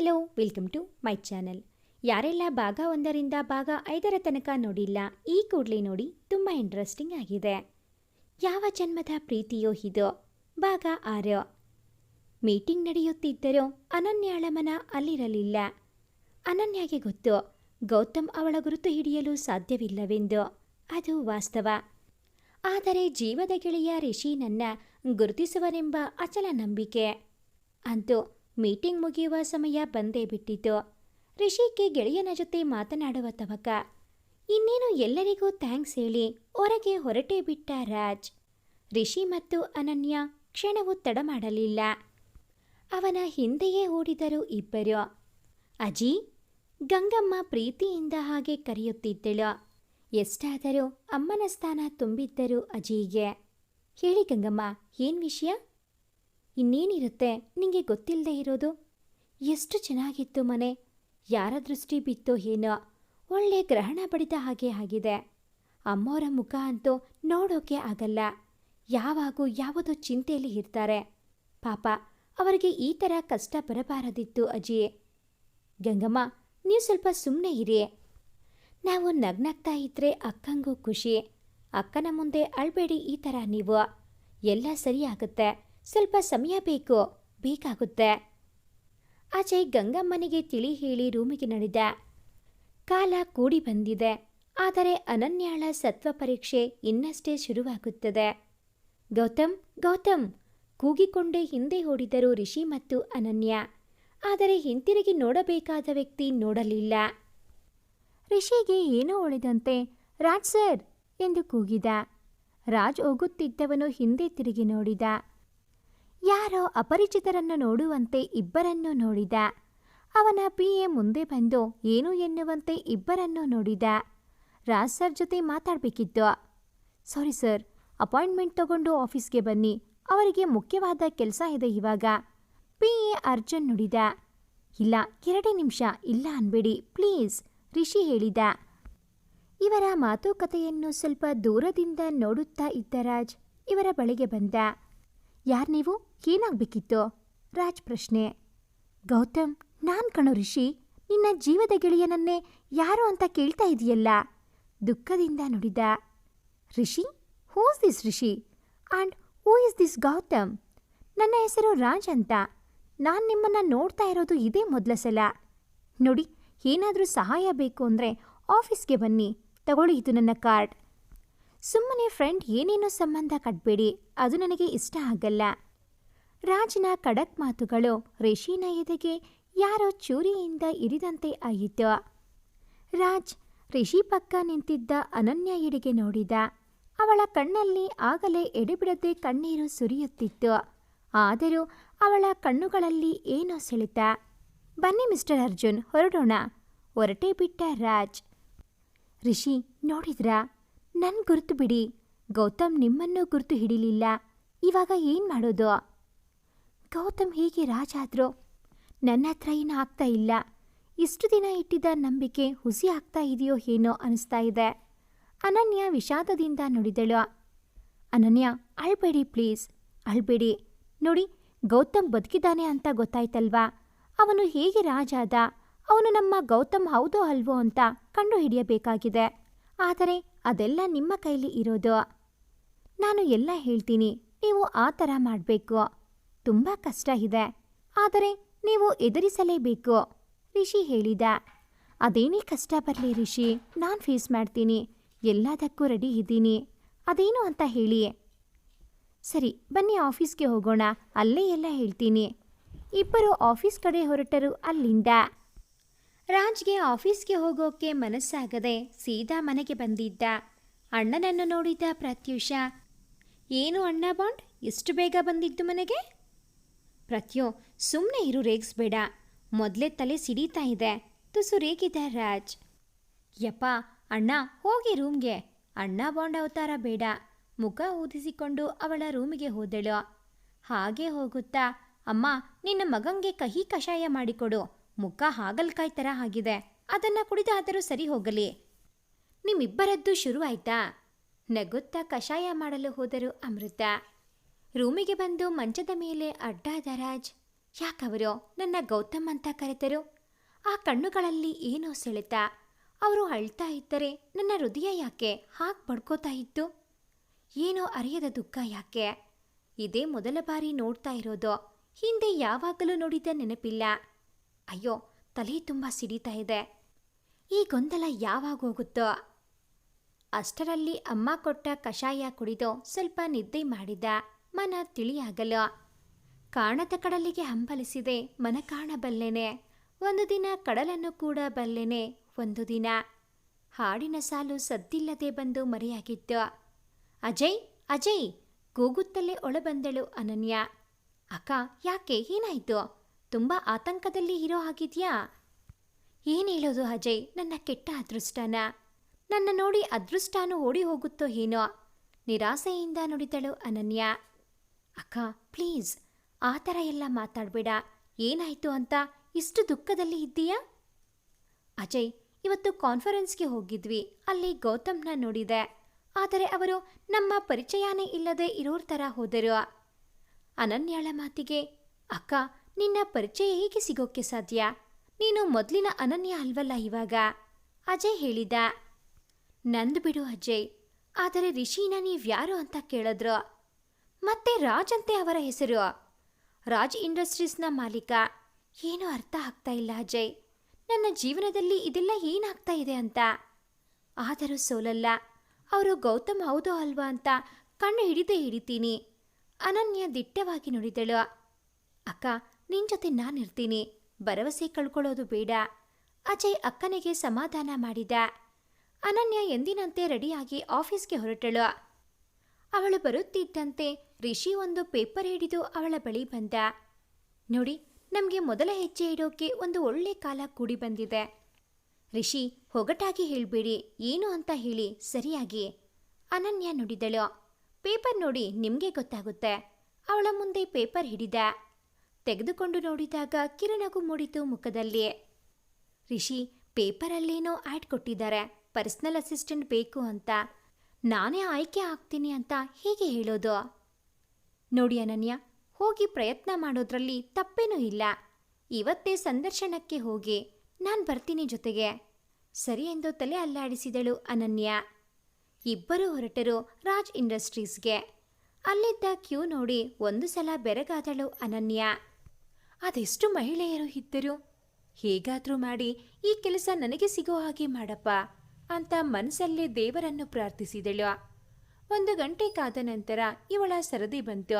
Hello, welcome to my channel. ಯಾರೆಲ್ಲ ಭಾಗ ಒಂದರಿಂದ ಭಾಗ ಐದರ ತನಕ ನೋಡಿಲ್ಲ, ಈ ಕೂಡಲೇ ನೋಡಿ ತುಂಬ ಇಂಟ್ರೆಸ್ಟಿಂಗ್ ಆಗಿದೆ. ಯಾವ ಜನ್ಮದ ಪ್ರೀತಿಯೋ ಇದೋ? ಭಾಗ ಆರು. ಮೀಟಿಂಗ್ ನಡೆಯುತ್ತಿದ್ದರೂ ಅನನ್ಯಾಳ ಮನ ಅಲ್ಲಿರಲಿಲ್ಲ. ಅನನ್ಯಾಗೆ ಗೊತ್ತು, ಗೌತಮ್ ಅವಳ ಗುರುತು ಹಿಡಿಯಲು ಸಾಧ್ಯವಿಲ್ಲವೆಂದು. ಅದು ವಾಸ್ತವ. ಆದರೆ ಜೀವದ ಗೆಳೆಯ ರಿಷಿನನ್ನ ಗುರುತಿಸುವನೆಂಬ ಅಚಲ ನಂಬಿಕೆ. ಅಂತೂ ಮೀಟಿಂಗ್ ಮುಗಿಯುವ ಸಮಯ ಬಂದೇ ಬಿಟ್ಟಿತು. ರಿಷಿಗೆ ಗೆಳೆಯನ ಜೊತೆ ಮಾತನಾಡುವ ತವಕ, ಇನ್ನೇನು ಎಲ್ಲರಿಗೂ ಥ್ಯಾಂಕ್ಸ್ ಹೇಳಿ, ಹೊರಗೆ ಹೊರಟೇ ಬಿಟ್ಟ ರಾಜ್. ರಿಷಿ ಮತ್ತು ಅನನ್ಯ ಕ್ಷಣವೂ ತಡ ಮಾಡಲಿಲ್ಲ. ಅವನ ಹಿಂದೆಯೇ ಓಡಿದರು ಇಬ್ಬರು. ಅಜಿ, ಗಂಗಮ್ಮ ಪ್ರೀತಿಯಿಂದ ಹಾಗೆ ಕರೆಯುತ್ತಿದ್ದಳು. ಎಷ್ಟಾದರೂ ಅಮ್ಮನ ಸ್ಥಾನ ತುಂಬಿದ್ದರು ಅಜಿಗೆ. ಹೇಳಿ ಗಂಗಮ್ಮ, ಏನ್ ವಿಷಯ? ಇನ್ನೇನಿರುತ್ತೆ? ನಿಂಗೆ ಗೊತ್ತಿಲ್ಲದೆ ಇರೋದು? ಎಷ್ಟು ಚೆನ್ನಾಗಿತ್ತು ಮನೆ. ಯಾರ ದೃಷ್ಟಿ ಬಿತ್ತೋ ಏನೋ. ಒಳ್ಳೆ ಗ್ರಹಣ ಬಡಿದ ಹಾಗೆ ಆಗಿದೆ. ಅಮ್ಮೋರ ಮುಖ ಅಂತೂ ನೋಡೋಕೆ ಆಗಲ್ಲ. ಯಾವಾಗೂ ಯಾವುದೋ ಚಿಂತೆಯಲ್ಲಿ ಇರ್ತಾರೆ. ಪಾಪ, ಅವರಿಗೆ ಈ ಥರ ಕಷ್ಟ ಬರಬಾರದಿತ್ತು ಅಜ್ಜಿ. ಗಂಗಮ್ಮ, ನೀವು ಸ್ವಲ್ಪ ಸುಮ್ಮನೆ ಇರಿ. ನಾವು ನಗ್ನಗ್ತಾ ಇದ್ರೆ ಅಕ್ಕಂಗೂ ಖುಷಿ. ಅಕ್ಕನ ಮುಂದೆ ಅಳ್ಬೇಡಿ ಈ ಥರ ನೀವು. ಎಲ್ಲ ಸರಿಯಾಗುತ್ತೆ ಸ್ವಲ್ಪ ಸಮಯ ಬೇಕು, ಬೇಕಾಗುತ್ತೆ. ಅಜಯ್ ಗಂಗಮ್ಮನಿಗೆ ತಿಳಿ ಹೇಳಿ ರೂಮಿಗೆ ನಡೆದ. ಕಾಲ ಕೂಡಿ ಬಂದಿದೆ. ಆದರೆ ಅನನ್ಯಾಳ ಸತ್ವ ಪರೀಕ್ಷೆ ಇನ್ನಷ್ಟೇ ಶುರುವಾಗುತ್ತದೆ. ಗೌತಮ್ ಗೌತಮ್! ಕೂಗಿಕೊಂಡೇ ಹಿಂದೆ ಓಡಿದರು ರಿಷಿ ಮತ್ತು ಅನನ್ಯ. ಆದರೆ ಹಿಂತಿರುಗಿ ನೋಡಬೇಕಾದ ವ್ಯಕ್ತಿ ನೋಡಲಿಲ್ಲ. ರಿಷಿಗೆ ಏನೋ ಉಳಿದಂತೆ ರಾಜ್ ಸರ್! ಎಂದು ಕೂಗಿದ. ರಾಜ್ ಹೋಗುತ್ತಿದ್ದವನು ಹಿಂದೆ ತಿರುಗಿ ನೋಡಿದ. ಯಾರೋ ಅಪರಿಚಿತರನ್ನು ನೋಡುವಂತೆ ಇಬ್ಬರನ್ನು ನೋಡಿದ. ಅವನ ಪಿ ಎ ಮುಂದೆ ಬಂದು ಏನು ಎನ್ನುವಂತೆ ಇಬ್ಬರನ್ನು ನೋಡಿದ. ರಾಜ್ ಸರ್ ಜೊತೆ ಮಾತಾಡಬೇಕಿತ್ತು. ಸಾರಿ ಸರ್, ಅಪಾಯಿಂಟ್ಮೆಂಟ್ ತಗೊಂಡು ಆಫೀಸ್ಗೆ ಬನ್ನಿ. ಅವರಿಗೆ ಮುಖ್ಯವಾದ ಕೆಲಸ ಇದೆ ಇವಾಗ. ಪಿ ಎ ಅರ್ಜುನ್ ನುಡಿದ. ಇಲ್ಲ, ಎರಡೇ ನಿಮಿಷ. ಇಲ್ಲ ಅನ್ಬೇಡಿ. ಪ್ಲೀಸ್, ರಿಷಿ ಹೇಳಿದ. ಇವರ ಮಾತುಕತೆಯನ್ನು ಸ್ವಲ್ಪ ದೂರದಿಂದ ನೋಡುತ್ತಾ ಇದ್ದ ರಾಜ್ ಇವರ ಬಳಿಗೆ ಬಂದ. ಯಾರ್ ನೀವು? ಏನಾಗಬೇಕಿತ್ತು? ರಾಜ್ ಪ್ರಶ್ನೆ. ಗೌತಮ್, ನಾನ್ ಕಣೋ ರಿಷಿ, ನಿನ್ನ ಜೀವದ ಗೆಳೆಯನನ್ನೇ ಯಾರು ಅಂತ ಕೇಳ್ತಾ ಇದೆಯಲ್ಲ? ದುಃಖದಿಂದ ನುಡಿದ. Rishi who's this Rishi? And who is this Gautam? ನನ್ನ ಹೆಸರು ರಾಜ್ ಅಂತ. ನಾನು ನಿಮ್ಮನ್ನು ನೋಡ್ತಾ ಇರೋದು ಇದೇ ಮೊದಲ ಸಲ. ನೋಡಿ, ಏನಾದರೂ ಸಹಾಯ ಬೇಕು ಅಂದರೆ ಆಫೀಸ್ಗೆ ಬನ್ನಿ. ತಗೊಳ್ಳಿ ಇದು ನನ್ನ ಕಾರ್ಡ್ ಸುಮ್ಮನೆ ಫ್ರೆಂಡ್ ಏನೇನೋ ಸಂಬಂಧ ಕಟ್ಬೇಡಿ, ಅದು ನನಗೆ ಇಷ್ಟ ಆಗಲ್ಲ. ರಾಜನ ಖಡಕ್ ಮಾತುಗಳು ರಿಷಿನ ಎದೆಗೆ ಯಾರೋ ಚೂರಿಯಿಂದ ಇರಿದಂತೆ ಆಯಿತು. ರಾಜ್ ರಿಷಿ ಪಕ್ಕ ನಿಂತಿದ್ದ ಅನನ್ಯ ಎಡೆಗೆ ನೋಡಿದ. ಅವಳ ಕಣ್ಣಲ್ಲಿ ಆಗಲೇ ಎಡೆಬಿಡದೆ ಕಣ್ಣೀರು ಸುರಿಯುತ್ತಿತ್ತು. ಆದರೂ ಅವಳ ಕಣ್ಣುಗಳಲ್ಲಿ ಏನೋ ಸೆಳೆತ. ಬನ್ನಿ ಮಿಸ್ಟರ್ ಅರ್ಜುನ್, ಹೊರಡೋಣ. ಹೊರಟೇ ಬಿಟ್ಟ ರಾಜ್. ರಿಷಿ ನೋಡಿದ್ರಾ? ನನ್ ಗುರುತು ಬಿಡಿ. ಗೌತಮ್ ನಿಮ್ಮನ್ನೂ ಗುರುತು ಹಿಡಿಲಿಲ್ಲ. ಇವಾಗ ಏನ್ ಮಾಡೋದು? ಗೌತಮ್ ಹೀಗೆ ರಾಜ ಆದ್ರು? ನನ್ನ ಹತ್ರ ಏನು ಆಗ್ತಾ ಇಲ್ಲ. ಇಷ್ಟು ದಿನ ಇಟ್ಟಿದ್ದ ನಂಬಿಕೆ ಹುಸಿ ಆಗ್ತಾ ಇದೆಯೋ ಏನೋ ಅನಿಸ್ತಾ ಇದೆ. ಅನನ್ಯ ವಿಷಾದದಿಂದ ನುಡಿದಳು. ಅನನ್ಯ, ಅಳ್ಬೇಡಿ ಪ್ಲೀಸ್. ಅಳ್ಬೇಡಿ. ನೋಡಿ, ಗೌತಮ್ ಬದುಕಿದ್ದಾನೆ ಅಂತ ಗೊತ್ತಾಯ್ತಲ್ವಾ? ಅವನು ಹೇಗೆ ರಾಜ ಆದ? ಅವನು ನಮ್ಮ ಗೌತಮ್ ಹೌದೋ ಅಲ್ವೋ ಅಂತ ಕಂಡುಹಿಡಿಯಬೇಕಾಗಿದೆ. ಆದರೆ ಅದೆಲ್ಲ ನಿಮ್ಮ ಕೈಲಿ ಇರೋದು. ನಾನು ಎಲ್ಲ ಹೇಳ್ತೀನಿ, ನೀವು ಆ ಥರ ಮಾಡಬೇಕು. ತುಂಬ ಕಷ್ಟ ಇದೆ. ಆದರೆ ನೀವು ಎದುರಿಸಲೇಬೇಕು, ರಿಷಿ ಹೇಳಿದ. ಅದೇನೇ ಕಷ್ಟ ಬರಲಿ ರಿಷಿ, ನಾನು ಫೇಸ್ ಮಾಡ್ತೀನಿ, ಎಲ್ಲದಕ್ಕೂ ರೆಡಿ ಇದ್ದೀನಿ. ಅದೇನು ಅಂತ ಹೇಳಿ. ಸರಿ, ಬನ್ನಿ ಆಫೀಸ್ಗೆ ಹೋಗೋಣ, ಅಲ್ಲೇ ಎಲ್ಲ ಹೇಳ್ತೀನಿ. ಇಬ್ಬರು ಆಫೀಸ್ ಕಡೆ ಹೊರಟರು ಅಲ್ಲಿಂದ. ರಾಜ್ಗೆ ಆಫೀಸ್ಗೆ ಹೋಗೋಕೆ ಮನಸ್ಸಾಗದೆ ಸೀದಾ ಮನೆಗೆ ಬಂದಿದ್ದ ಅಣ್ಣನನ್ನು ನೋಡಿದ ಪ್ರತ್ಯೂಷ, ಏನು ಅಣ್ಣ ಬಾಂಡ್? ಎಷ್ಟು ಬೇಗ ಬಂದಿದ್ದು ಮನೆಗೆ? ಪ್ರತ್ಯು ಸುಮ್ಮನೆ ಇರು ರೇಗಿಸ್ಬೇಡ ಮೊದಲೇ ತಲೆ ಸಿಡೀತಾ ಇದೆ. ತುಸು ರೇಗಿದ ರಾಜ್. ಯಪ್ಪ, ಅಣ್ಣ, ಹೋಗಿ ರೂಮ್ಗೆ. ಅಣ್ಣ ಬಾಂಡ್ ಅವತಾರ ಬೇಡ. ಮುಖ ಊದಿಸಿಕೊಂಡು ಅವಳ ರೂಮಿಗೆ ಹೋದಳು. ಹಾಗೆ ಹೋಗುತ್ತಾ, ಅಮ್ಮ, ನಿನ್ನ ಮಗಂಗೆ ಕಹಿ ಕಷಾಯ ಮಾಡಿಕೊಡು. ಮುಖ ಹಾಗಲ್ಕಾಯಿ ಥರ ಆಗಿದೆ. ಅದನ್ನ ಕುಡಿದಾದರೂ ಸರಿ ಹೋಗಲಿ. ನಿಮ್ಮಿಬ್ಬರದ್ದು ಶುರು ಆಯ್ತಾ? ನಗುತ್ತಾ ಕಷಾಯ ಮಾಡಲು ಹೋದರು ಅಮೃತ. ರೂಮಿಗೆ ಬಂದು ಮಂಚದ ಮೇಲೆ ಅಡ್ಡಾದ ರಾಜ್, ಯಾಕವರು? ನನ್ನ ಗೌತಮ್ ಅಂತ ಕರೆತರು? ಆ ಕಣ್ಣುಗಳಲ್ಲಿ ಏನೋ ಸೆಳೆತ. ಅವರು ಅಳ್ತಾ ಇದ್ದರೆ ನನ್ನ ಹೃದಯ ಯಾಕೆ ಹಾಗೆ ಪಡ್ಕೋತಾ ಇತ್ತು? ಏನೋ ಅರಿಯದ ದುಃಖ ಯಾಕೆ? ಇದೇ ಮೊದಲ ಬಾರಿ ನೋಡ್ತಾ ಇರೋದು. ಹಿಂದೆ ಯಾವಾಗಲೂ ನೋಡಿದ ನೆನಪಿಲ್ಲ. ಅಯ್ಯೋ, ತಲೆ ತುಂಬ ಸಿಡಿತಾ ಇದೆ. ಈ ಗೊಂದಲ ಯಾವಾಗ ಹೋಗುತ್ತೋ? ಅಷ್ಟರಲ್ಲಿ ಅಮ್ಮ ಕೊಟ್ಟ ಕಷಾಯ ಕುಡಿದು ಸ್ವಲ್ಪ ನಿದ್ದೆ ಮಾಡಿದ ಮನ ತಿಳಿಯಾಗಲು. ಕಾಣದ ಕಡಲಿಗೆ ಹಂಬಲಿಸಿದೆ ಮನ ಕಾಣಬಲ್ಲೆನೆ. ಒಂದು ದಿನ ಕಡಲನ್ನು ಕೂಡ ಬಲ್ಲೆನೆ, ಒಂದು ದಿನ. ಹಾಡಿನ ಸಾಲು ಸದ್ದಿಲ್ಲದೆ ಬಂದು ಮರೆಯಾಗಿತ್ತು. ಅಜಯ್ ಅಜಯ್, ಕೂಗುತ್ತಲೇ ಒಳಬಂದಳು ಅನನ್ಯ. ಅಕ್ಕ, ಯಾಕೆ? ಏನಾಯ್ತು? ತುಂಬ ಆತಂಕದಲ್ಲಿ ಇರೋ ಹಾಗಿದ್ಯಾ? ಏನು ಹೇಳೋದು ಅಜಯ್? ನನ್ನ ಕೆಟ್ಟ ಅದೃಷ್ಟನ. ನನ್ನ ನೋಡಿ ಅದೃಷ್ಟನೂ ಓಡಿ ಹೋಗುತ್ತೋ ಏನೋ? ನಿರಾಸೆಯಿಂದ ನುಡಿದಳು ಅನನ್ಯ. ಅಕ್ಕ, ಪ್ಲೀಸ್, ಆ ಥರ ಎಲ್ಲ ಮಾತಾಡಬೇಡ. ಏನಾಯ್ತು ಅಂತ ಇಷ್ಟು ದುಃಖದಲ್ಲಿ ಇದ್ದೀಯಾ? ಅಜಯ್, ಇವತ್ತು ಕಾನ್ಫರೆನ್ಸ್ಗೆ ಹೋಗಿದ್ವಿ. ಅಲ್ಲಿ ಗೌತಮ್ನ ನೋಡಿದೆ. ಆದರೆ ಅವರು ನಮ್ಮ ಪರಿಚಯನೇ ಇಲ್ಲದೆ ಇರೋರ್ ಥರ ಹೋದರು. ಅನನ್ಯಾಳ ಮಾತಿಗೆ, ಅಕ್ಕ ನಿನ್ನ ಪರಿಚಯ ಹೇಗೆ ಸಿಗೋಕ್ಕೆ ಸಾಧ್ಯ? ನೀನು ಮೊದಲಿನ ಅನನ್ಯ ಅಲ್ವಲ್ಲ ಇವಾಗ? ಅಜಯ್ ಹೇಳಿದ. ನಂದು ಬಿಡು ಅಜಯ್, ಆದರೆ ರಿಷಿನ ನೀವ್ಯಾರು ಅಂತ ಕೇಳಿದ್ರು. ಮತ್ತೆ ರಾಜ್ ಅಂತೆ ಅವರ ಹೆಸರು? ರಾಜ್ ಇಂಡಸ್ಟ್ರೀಸ್ನ ಮಾಲೀಕ. ಏನೂ ಅರ್ಥ ಆಗ್ತಾ ಇಲ್ಲ ಅಜಯ್. ನನ್ನ ಜೀವನದಲ್ಲಿ ಇದೆಲ್ಲ ಏನಾಗ್ತಾ ಇದೆ ಅಂತ? ಆದರೂ ಸೋಲಲ್ಲ. ಅವರು ಗೌತಮ್ ಹೌದೋ ಅಲ್ವಾ ಅಂತ ಕಣ್ಣು ಹಿಡಿದೇ ಹಿಡಿತೀನಿ. ಅನನ್ಯ ದಿಟ್ಟವಾಗಿ ನುಡಿದಳು. ಅಕ್ಕ ನಿನ್ ಜೊತೆ ನಾನಿರ್ತೀನಿ ಭರವಸೆ ಕಳ್ಕೊಳ್ಳೋದು ಬೇಡ. ಅಜಯ್ ಅಕ್ಕನಿಗೆ ಸಮಾಧಾನ ಮಾಡಿದ. ಅನನ್ಯ ಎಂದಿನಂತೆ ರೆಡಿಯಾಗಿ ಆಫೀಸ್ಗೆ ಹೊರಟಳು. ಅವಳು ಬರುತ್ತಿದ್ದಂತೆ ರಿಷಿ ಒಂದು ಪೇಪರ್ ಹಿಡಿದು ಅವಳ ಬಳಿ ಬಂದ. ನೋಡಿ, ನಮಗೆ ಮೊದಲ ಹೆಜ್ಜೆ ಇಡೋಕೆ ಒಂದು ಒಳ್ಳೆ ಕಾಲ ಕೂಡಿ ಬಂದಿದೆ. ರಿಷಿ, ಹೊಗಟಾಗಿ ಹೇಳ್ಬೇಡಿ. ಏನು ಅಂತ ಹೇಳಿ ಸರಿಯಾಗಿ. ಅನನ್ಯ ನುಡಿದಳು. ಪೇಪರ್ ನೋಡಿ ನಿಮಗೆ ಗೊತ್ತಾಗುತ್ತೆ. ಅವಳ ಮುಂದೆ ಪೇಪರ್ ಹಿಡಿದ. ತೆಗೆದುಕೊಂಡು ನೋಡಿದಾಗ ಕಿರಣಗು ಮೂಡಿತು ಮುಖದಲ್ಲಿ ರಿಷಿ ಪೇಪರಲ್ಲೇನೋ ಆ್ಯಡ್ ಕೊಟ್ಟಿದ್ದಾರೆ. ಪರ್ಸ್ನಲ್ ಅಸಿಸ್ಟೆಂಟ್ ಬೇಕು ಅಂತ. ನಾನೇ ಆಯ್ಕೆ ಆಗ್ತೀನಿ ಅಂತ ಹೇಗೆ ಹೇಳೋದು? ನೋಡಿ ಅನನ್ಯ, ಹೋಗಿ ಪ್ರಯತ್ನ ಮಾಡೋದ್ರಲ್ಲಿ ತಪ್ಪೇನೂ ಇಲ್ಲ. ಇವತ್ತೇ ಸಂದರ್ಶನಕ್ಕೆ ಹೋಗಿ. ನಾನು ಬರ್ತೀನಿ ಜೊತೆಗೆ. ಸರಿ ಎಂದು ತಲೆ ಅಲ್ಲಾಡಿಸಿದಳು ಅನನ್ಯ. ಇಬ್ಬರು ಹೊರಟರು ರಾಜ್ ಇಂಡಸ್ಟ್ರೀಸ್ಗೆ. ಅಲ್ಲಿದ್ದ ಕ್ಯೂ ನೋಡಿ ಒಂದು ಸಲ ಬೆರಗಾದಳು ಅನನ್ಯ. ಅದೆಷ್ಟು ಮಹಿಳೆಯರು ಇದ್ದರು? ಹೇಗಾದರೂ ಮಾಡಿ ಈ ಕೆಲಸ ನನಗೆ ಸಿಗೋ ಹಾಗೆ ಮಾಡಪ್ಪ ಅಂತ ಮನಸ್ಸಲ್ಲೇ ದೇವರನ್ನು ಪ್ರಾರ್ಥಿಸಿದಳು. ಒಂದು ಗಂಟೆ ಕಾದ ನಂತರ ಇವಳ ಸರದಿ ಬಂತು.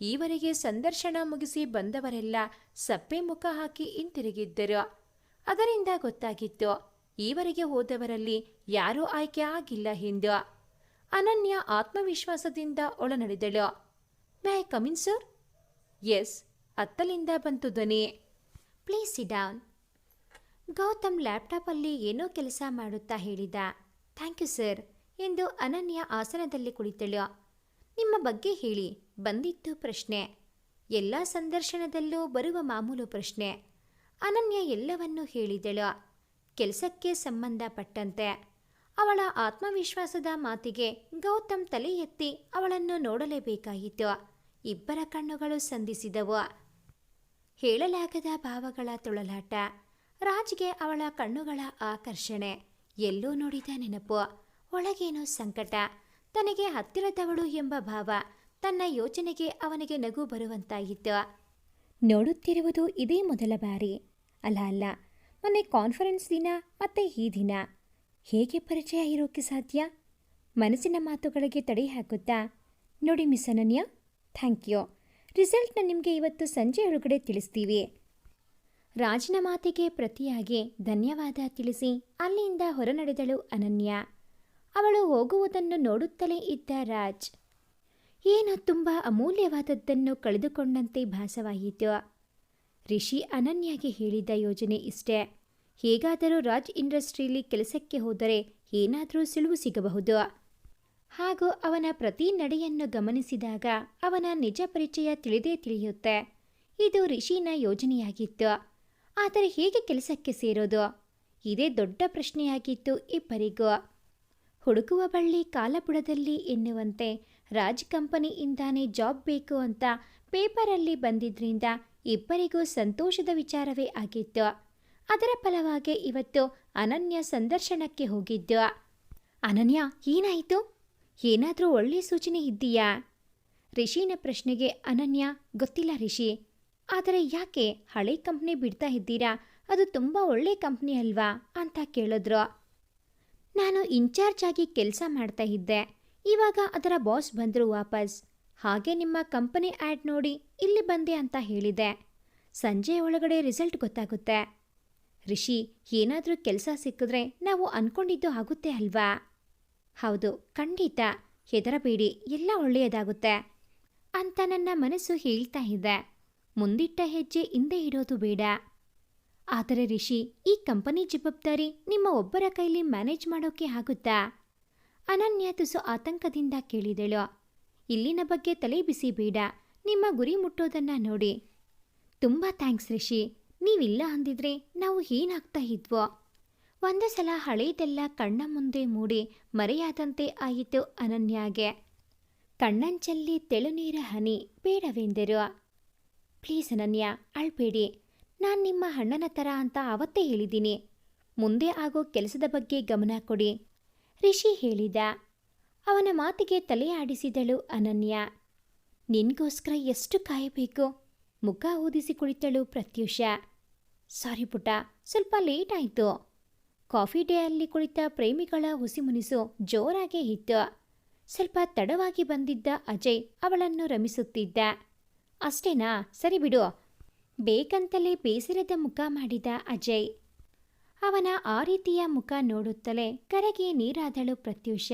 ಈವರೆಗೆ ಸಂದರ್ಶನ ಮುಗಿಸಿ ಬಂದವರೆಲ್ಲ ಸಪ್ಪೆ ಮುಖ ಹಾಕಿ ಹಿಂತಿರುಗಿದ್ದರು. ಅದರಿಂದ ಗೊತ್ತಾಗಿತ್ತು, ಈವರೆಗೆ ಹೋದವರಲ್ಲಿ ಯಾರೂ ಆಯ್ಕೆ ಆಗಿಲ್ಲ ಎಂದು. ಅನನ್ಯ ಆತ್ಮವಿಶ್ವಾಸದಿಂದ ಒಳನಡೆದಳು. May come in sir yes ಅತ್ತಲಿಂದ ಬಂತು ಧ್ವನಿ. ಪ್ಲೀಸ್ ಸಿ ಡೌನ್ ಗೌತಮ್ ಲ್ಯಾಪ್ಟಾಪಲ್ಲಿ ಏನೋ ಕೆಲಸ ಮಾಡುತ್ತಾ ಹೇಳಿದ. ಥ್ಯಾಂಕ್ ಯು ಸರ್ ಎಂದು ಅನನ್ಯ ಆಸನದಲ್ಲಿ ಕುಳಿತಳು. ನಿಮ್ಮ ಬಗ್ಗೆ ಹೇಳಿ, ಬಂದಿತ್ತು ಪ್ರಶ್ನೆ. ಎಲ್ಲ ಸಂದರ್ಶನದಲ್ಲೂ ಬರುವ ಮಾಮೂಲು ಪ್ರಶ್ನೆ. ಅನನ್ಯ ಎಲ್ಲವನ್ನೂ ಹೇಳಿದಳು. ಕೆಲಸಕ್ಕೆ ಸಂಬಂಧಪಟ್ಟಂತೆ. ಅವಳ ಆತ್ಮವಿಶ್ವಾಸದ ಮಾತಿಗೆ ಗೌತಮ್ ತಲೆ ಎತ್ತಿ ಅವಳನ್ನು ನೋಡಲೇಬೇಕಾಯಿತು. ಇಬ್ಬರ ಕಣ್ಣುಗಳು ಸಂಧಿಸಿದವು. ಹೇಳಲಾಗದ ಭಾವಗಳ ತುಳಲಾಟ. ರಾಜ್ಗೆ ಅವಳ ಕಣ್ಣುಗಳ ಆಕರ್ಷಣೆ. ಎಲ್ಲೋ ನೋಡಿದ ನೆನಪು. ಒಳಗೇನೋ ಸಂಕಟ? ತನಗೆ ಹತ್ತಿರದವಳು ಎಂಬ ಭಾವ. ತನ್ನ ಯೋಚನೆಗೆ ಅವನಿಗೆ ನಗು ಬರುವಂತಾಗಿತ್ತು ನೋಡುತ್ತಿರುವುದು ಇದೇ ಮೊದಲ ಬಾರಿ. ಅಲ್ಲ ಅಲ್ಲ. ಮೊನ್ನೆ ಕಾನ್ಫರೆನ್ಸ್ ದಿನ, ಮತ್ತೆ ಈ ದಿನ. ಹೇಗೆ ಪರಿಚಯ ಇರೋಕ್ಕೆ ಸಾಧ್ಯ? ಮನಸ್ಸಿನ ಮಾತುಗಳಿಗೆ ತಡೆ ಹಾಕುತ್ತಾ? ನೋಡಿ ಮಿಸ್ ಅನನ್ಯ, ಥ್ಯಾಂಕ್ ಯು. ರಿಸಲ್ಟ್ನ ನಿಮಗೆ ಇವತ್ತು ಸಂಜೆ ಒಳಗಡೆ ತಿಳಿಸ್ತೀವಿ. ರಾಜನ ಮಾತಿಗೆ ಪ್ರತಿಯಾಗಿ ಧನ್ಯವಾದ ತಿಳಿಸಿ ಅಲ್ಲಿಂದ ಹೊರನಡೆದಳು ಅನನ್ಯ. ಅವಳು ಹೋಗುವುದನ್ನು ನೋಡುತ್ತಲೇ ಇದ್ದ ರಾಜ್. ಏನೋ ತುಂಬ ಅಮೂಲ್ಯವಾದದ್ದನ್ನು ಕಳೆದುಕೊಂಡಂತೆ ಭಾಸವಾಯಿತು. ರಿಷಿ ಅನನ್ಯಗೆ ಹೇಳಿದ ಯೋಜನೆ ಇಷ್ಟೇ. ಹೇಗಾದರೂ ರಾಜ್ ಇಂಡಸ್ಟ್ರಿಯಲ್ಲಿ ಕೆಲಸಕ್ಕೆ ಹೋದರೆ ಏನಾದರೂ ಸುಳುವು ಸಿಗಬಹುದು. ಹಾಗೂ ಅವನ ಪ್ರತಿ ನಡೆಯನ್ನು ಗಮನಿಸಿದಾಗ ಅವನ ನಿಜ ಪರಿಚಯ ತಿಳಿದೇ ತಿಳಿಯುತ್ತೆ. ಇದು ರಿಷಿನ ಯೋಜನೆಯಾಗಿತ್ತು. ಆದರೆ ಹೇಗೆ ಕೆಲಸಕ್ಕೆ ಸೇರೋದು? ಇದೇ ದೊಡ್ಡ ಪ್ರಶ್ನೆಯಾಗಿತ್ತು ಇಬ್ಬರಿಗೂ. ಹುಡುಕುವ ಬಳ್ಳಿ ಕಾಲಬುಡದಲ್ಲಿ ಎನ್ನುವಂತೆ ರಾಜ್ ಕಂಪನಿಯಿಂದಾನೇ ಜಾಬ್ ಬೇಕು ಅಂತ ಪೇಪರಲ್ಲಿ ಬಂದಿದ್ರಿಂದ ಇಬ್ಬರಿಗೂ ಸಂತೋಷದ ವಿಚಾರವೇ ಆಗಿತ್ತು. ಅದರ ಫಲವಾಗಿ ಇವತ್ತು ಅನನ್ಯ ಸಂದರ್ಶನಕ್ಕೆ ಹೋಗಿದ್ದು. ಅನನ್ಯ, ಏನಾಯಿತು? ಏನಾದರೂ ಒಳ್ಳೆಯ ಸೂಚನೆ ಇದ್ದೀಯಾ? ರಿಷಿನ ಪ್ರಶ್ನೆಗೆ ಅನನ್ಯ, ಗೊತ್ತಿಲ್ಲ ರಿಷಿ. ಆದರೆ ಯಾಕೆ ಹಳೆ ಕಂಪ್ನಿ ಬಿಡ್ತಾ ಇದ್ದೀರಾ? ಅದು ತುಂಬ ಒಳ್ಳೆ ಕಂಪ್ನಿ ಅಲ್ವಾ? ಅಂತ ಕೇಳಿದ್ರು. ನಾನು ಇನ್ಚಾರ್ಜ್ ಆಗಿ ಕೆಲಸ ಮಾಡ್ತಾ ಇದ್ದೆ. ಇವಾಗ ಅದರ ಬಾಸ್ ಬಂದರು ವಾಪಸ್. ಹಾಗೆ ನಿಮ್ಮ ಕಂಪನಿ ಆ್ಯಡ್ ನೋಡಿ ಇಲ್ಲಿ ಬಂದೆ ಅಂತ ಹೇಳಿದೆ. ಸಂಜೆ ಒಳಗಡೆ ರಿಸಲ್ಟ್ ಗೊತ್ತಾಗುತ್ತೆ. ರಿಷಿ, ಏನಾದರೂ ಕೆಲಸ ಸಿಕ್ಕಿದ್ರೆ ನಾವು ಅನ್ಕೊಂಡಿದ್ದು ಆಗುತ್ತೆ ಅಲ್ವಾ? ಹೌದು, ಖಂಡಿತ. ಹೆದರಬೇಡಿ, ಎಲ್ಲ ಒಳ್ಳೆಯದಾಗುತ್ತೆ. ಅಂತ ನನ್ನ ಮನಸ್ಸು ಹೇಳ್ತಾ ಇದೆ. ಮುಂದಿಟ್ಟ ಹೆಜ್ಜೆ ಹಿಂದೆ ಇಡೋದು ಬೇಡ. ಆದರೆ ರಿಷಿ, ಈ ಕಂಪನಿ ಜವಾಬ್ದಾರಿ ನಿಮ್ಮ ಒಬ್ಬರ ಕೈಲಿ ಮ್ಯಾನೇಜ್ ಮಾಡೋಕೆ ಆಗುತ್ತಾ? ಅನನ್ಯ ತುಸು ಆತಂಕದಿಂದ ಕೇಳಿದಳು. ಇಲ್ಲಿನ ಬಗ್ಗೆ ತಲೆ ಬಿಸಿ ಬೇಡ. ನಿಮ್ಮ ಗುರಿ ಮುಟ್ಟೋದನ್ನ ನೋಡಿ. ತುಂಬ ಥ್ಯಾಂಕ್ಸ್ ರಿಷಿ. ನೀವಿಲ್ಲ ಅಂದಿದ್ರೆ ನಾವು ಏನಾಗ್ತಾ ಇದ್ವೋ? ಒಂದು ಸಲ ಹಳೆಯದೆಲ್ಲ ಕಣ್ಣ ಮುಂದೆ ಮೂಡಿ ಮರೆಯಾದಂತೆ ಆಯಿತು ಅನನ್ಯಾಗೆ. ಕಣ್ಣಂಚಲ್ಲಿ ತೆಳುನೀರ ಹನಿ, ಬೇಡವೆಂದರು. ಪ್ಲೀಸ್ ಅನನ್ಯ, ಅಳ್ಬೇಡಿ. ನಾನು ನಿಮ್ಮ ಅಣ್ಣನ ಥರ ಅಂತ ಆವತ್ತೇ ಹೇಳಿದ್ದೀನಿ ಮುಂದೆ ಆಗೋ ಕೆಲಸದ ಬಗ್ಗೆ ಗಮನ ಕೊಡಿ. ರಿಷಿ ಹೇಳಿದ. ಅವನ ಮಾತಿಗೆ ತಲೆ ಆಡಿಸಿದಳು ಅನನ್ಯ. ನಿನ್ಗೋಸ್ಕರ ಎಷ್ಟು ಕಾಯಬೇಕು? ಮುಖ ಊದಿಸಿ ಕುಳಿತಳು ಪ್ರತ್ಯುಷ. ಸಾರಿ ಪುಟ ಸ್ವಲ್ಪ ಲೇಟ್ ಆಯಿತು. ಕಾಫಿ ಡೇ ಅಲ್ಲಿ ಕುಳಿತ ಪ್ರೇಮಿಗಳ ಹುಸಿಮುನಿಸು ಜೋರಾಗೇ ಇತ್ತು. ಸ್ವಲ್ಪ ತಡವಾಗಿ ಬಂದಿದ್ದ ಅಜಯ್ ಅವಳನ್ನು ರಮಿಸುತ್ತಿದ್ದ. ಅಷ್ಟೇನಾ? ಸರಿ ಬಿಡು. ಬೇಕಂತಲೇ ಬೇಸರದ ಮುಖ ಮಾಡಿದ ಅಜಯ್. ಅವನ ಆ ರೀತಿಯ ಮುಖ ನೋಡುತ್ತಲೇ ಕರೆಗೆ ನೀರಾದಳು ಪ್ರತ್ಯೂಷ.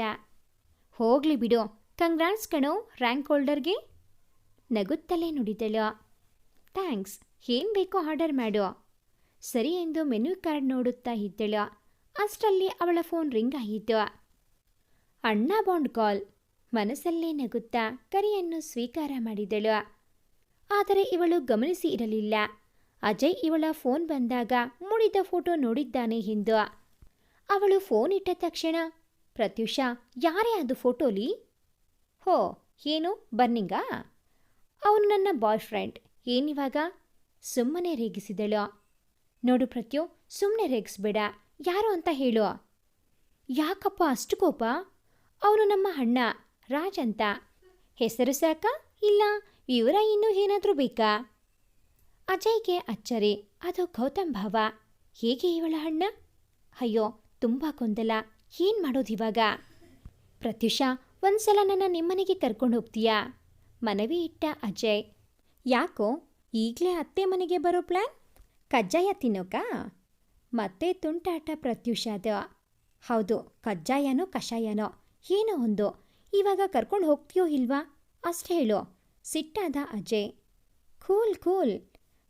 ಹೋಗ್ಲಿ ಬಿಡು. ಕಂಗ್ರಾಟ್ಸ್ ಕಣೋ, ರ್ಯಾಂಕ್ ಹೋಲ್ಡರ್ಗೆ? ನಗುತ್ತಲೇ ನುಡಿದಳು. ಥ್ಯಾಂಕ್ಸ್. ಏನ್ ಬೇಕೋ ಆರ್ಡರ್ ಮಾಡು. ಸರಿ ಎಂದು ಮೆನು ಕಾರ್ಡ್ ನೋಡುತ್ತಾ ಇದ್ದಳು. ಅಷ್ಟರಲ್ಲಿ ಅವಳ ಫೋನ್ ರಿಂಗ್ ಆಯಿತು ಅಣ್ಣ ಬಾಂಡ್ ಕಾಲ್. ಮನಸ್ಸಲ್ಲೇ ನಗುತ್ತಾ ಕರೆಯನ್ನು ಸ್ವೀಕಾರ ಮಾಡಿದಳು. ಆದರೆ ಇವಳು ಗಮನಿಸಿ ಇರಲಿಲ್ಲ. ಅಜಯ್ ಇವಳ ಫೋನ್ ಬಂದಾಗ ಮುಡಿದ ಫೋಟೋ ನೋಡಿದ್ದಾನೆ ಎಂದು. ಅವಳು ಫೋನ್ ಇಟ್ಟ ತಕ್ಷಣ, ಪ್ರತ್ಯುಷಾ, ಯಾರೇ ಅದು ಫೋಟೋಲಿ ಹೋ, ಏನು, ಬರ್ನಿಂಗಾ? ಅವನು ನನ್ನ ಬಾಯ್ ಫ್ರೆಂಡ್ ಏನಿವಾಗ? ಸುಮ್ಮನೆ ರೇಗಿಸಿದಳು. ನೋಡು ಪ್ರತ್ಯು ಸುಮ್ಮನೆ ರೇಗಿಸ್ಬೇಡ. ಯಾರು ಅಂತ ಹೇಳು. ಯಾಕಪ್ಪ ಅಷ್ಟು ಕೋಪ? ಅವನು ನಮ್ಮ ಅಣ್ಣ, ರಾಜ್ ಅಂತ. ಹೆಸರು ಸಾಕ? ಇಲ್ಲ. ವಿವರ ಇನ್ನೂ ಏನಾದರೂ ಬೇಕಾ? ಅಜಯ್ಗೆ ಅಚ್ಚರಿ. ಅದು ಗೌತಮ್ ಭಾವ. ಹೇಗೆ ಇವಳ ಅಣ್ಣ? ಅಯ್ಯೋ, ತುಂಬ ಗೊಂದಲ. ಏನು ಮಾಡೋದಿವಾಗ ಪ್ರತ್ಯುಷ, ಒಂದ್ಸಲ ನನ್ನ ನಿಮ್ಮನೆಗೆ ಕರ್ಕೊಂಡು ಹೋಗ್ತೀಯಾ? ಮನವಿ ಇಟ್ಟ ಅಜಯ್. ಯಾಕೋ? ಈಗಲೇ ಅತ್ತೆ ಮನೆಗೆ ಬರೋ ಪ್ಲ್ಯಾನ್ ಕಜ್ಜಾಯ ತಿನ್ನೋಕಾ? ಮತ್ತೆ ತುಂಟಾಟ ಪ್ರತ್ಯುಷಾದ. ಹೌದು, ಕಜ್ಜಾಯನೋ ಕಷಾಯನೋ, ಏನೋ ಒಂದು. ಇವಾಗ ಕರ್ಕೊಂಡು ಹೋಗ್ತೀಯೋ ಇಲ್ವಾ? ಅಷ್ಟು ಹೇಳು. ಸಿಟ್ಟಾದ ಅಜಯ್. Cool cool.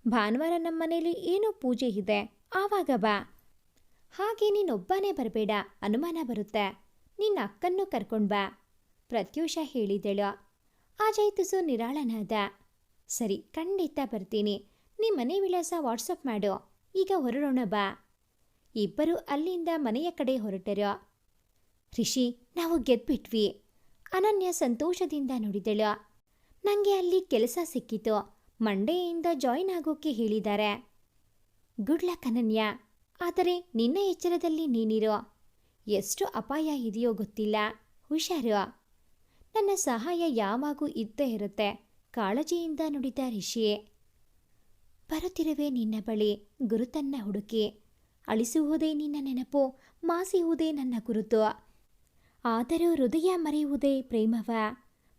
ಭಾನುವಾರ ನಮ್ಮನೇಲಿ ಏನೋ ಪೂಜೆ ಇದೆ. ಆವಾಗ ಬಾ. ಹಾಗೆ ನೀನೊಬ್ಬನೇ ಬರಬೇಡ. ಅನುಮಾನ ಬರುತ್ತೆ. ನಿನ್ನ ಅಕ್ಕನ್ನು ಕರ್ಕೊಂಡು ಬಾ. ಪ್ರತ್ಯೂಷ ಹೇಳಿದಳು. ಅಜಯ್ ತುಸು ನಿರಾಳನಾದ. ಸರಿ, ಖಂಡಿತ ಬರ್ತೀನಿ. ನಿಮ್ಮನೆ ವಿಳಾಸ ವಾಟ್ಸಪ್ ಮಾಡು. ಈಗ ಹೊರಡೋಣ ಬಾ. ಇಬ್ಬರು ಅಲ್ಲಿಂದ ಮನೆಯ ಕಡೆ ಹೊರಟರು. ರಿಷಿ, ನಾವು ಗೆದ್ಬಿಟ್ವಿ. ಅನನ್ಯ ಸಂತೋಷದಿಂದ ನುಡಿದಳು. ನನಗೆ ಅಲ್ಲಿ ಕೆಲಸ ಸಿಕ್ಕಿತು. ಮಂಡೆಯಿಂದ ಜಾಯಿನ್ ಆಗೋಕೆ ಹೇಳಿದ್ದಾರೆ. Good luck Ananya. ಆದರೆ ನಿನ್ನ ಎಚ್ಚರದಲ್ಲಿ ನೀನಿರೋ. ಎಷ್ಟು ಅಪಾಯ ಇದೆಯೋ ಗೊತ್ತಿಲ್ಲ. ಹುಷಾರು. ನನ್ನ ಸಹಾಯ ಯಾವಾಗೂ ಇದ್ದೇ ಇರುತ್ತೆ. ಕಾಳಜಿಯಿಂದ ನುಡಿದ ರಿಷಿಯೇ ಬರುತ್ತಿರುವೆ ನಿನ್ನ ಬಳಿ ಗುರುತನ್ನ ಹುಡುಕಿ. ಅಳಿಸುವುದೇ ನಿನ್ನ ನೆನಪು ಮಾಸಿಯುವುದೇ ನನ್ನ ಗುರುತು ಆದರೂ ಹೃದಯ ಮರೆಯುವುದೇ ಪ್ರೇಮವ.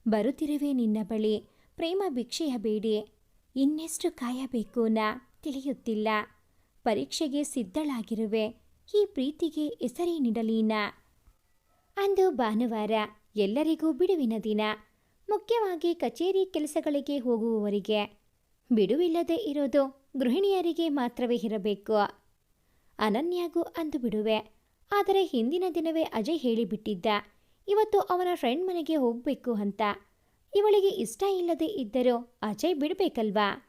ಬರುತ್ತಿರುವೆ ನಿನ್ನ ಬಳಿ, ಪ್ರೇಮ ಭಿಕ್ಷೆಯ ಬೇಡಿ ಇನ್ನೆಷ್ಟು ಕಾಯಬೇಕು ನಾ ತಿಳಿಯುತ್ತಿಲ್ಲ. ಪರೀಕ್ಷೆಗೆ ಸಿದ್ಧಳಾಗಿರುವೆ, ಈ ಪ್ರೀತಿಗೆ ಹೆಸರೇ ನೀಡಲೀನ ಅಂದು ಭಾನುವಾರ, ಎಲ್ಲರಿಗೂ ಬಿಡುವಿನ ದಿನ. ಮುಖ್ಯವಾಗಿ ಕಚೇರಿ ಕೆಲಸಗಳಿಗೆ ಹೋಗುವವರಿಗೆ. ಬಿಡುವಿಲ್ಲದೆ ಇರೋದು ಗೃಹಿಣಿಯರಿಗೆ ಮಾತ್ರವೇ ಇರಬೇಕು. ಅನನ್ಯಾಗೂ ಅಂದು ಬಿಡುವೆ. ಆದರೆ ಹಿಂದಿನ ದಿನವೇ ಅಜಯ್ ಹೇಳಿಬಿಟ್ಟಿದ್ದ. ಇವತ್ತು ಅವನ ಫ್ರೆಂಡ್ ಮನೆಗೆ ಹೋಗಬೇಕು ಅಂತ. ಇವಳಿಗೆ ಇಷ್ಟ ಇಲ್ಲದೆ ಇದ್ದರೂ ಅಜಯ್ ಬಿಡಬೇಕಲ್ವಾ?